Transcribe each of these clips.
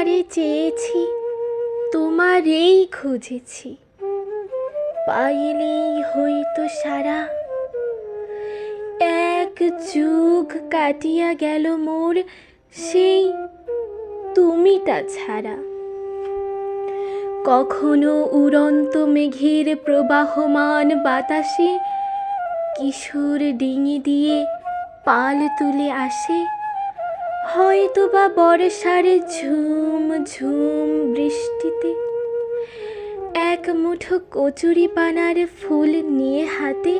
তোমারে চেয়েছি, তোমারেই খুঁজেছি। পাইলেই হইতো সারা। এক যুগ কাটিয়া গেল মোর, সেই তুমিটা ছাড়া। কখনো উড়ন্ত মেঘের প্রবাহমান বাতাসে কিশোর ডিঙি দিয়ে পাল তুলে আসে হয়তো বা বর্ষার ঝুম ঝুম বৃষ্টিতে। এক মুঠো কচুরি পানার ফুল নিয়ে হাতে।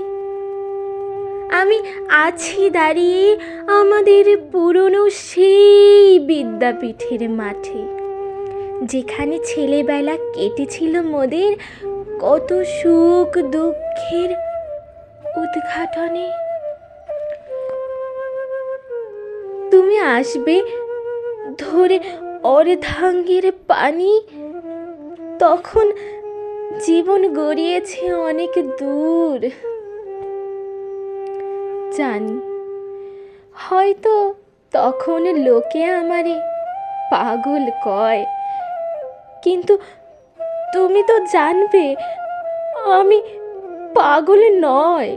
আমি আছি দাঁড়িয়ে আমাদের পুরনো সেই বিদ্যাপীঠের মাঠে। যেখানে ছেলেবেলা কেটেছিল মোদের কত সুখ দুঃখের উদ্ঘাটনে। তুমি আসবে ধরে অর্ধাঙ্গের পানি, তখন জীবন গড়িয়েছে অনেক দূর। জানি, হয়তো তখন লোকে আমারে পাগল কয়, কিন্তু তুমি তো জানবে, আমি পাগল নয়।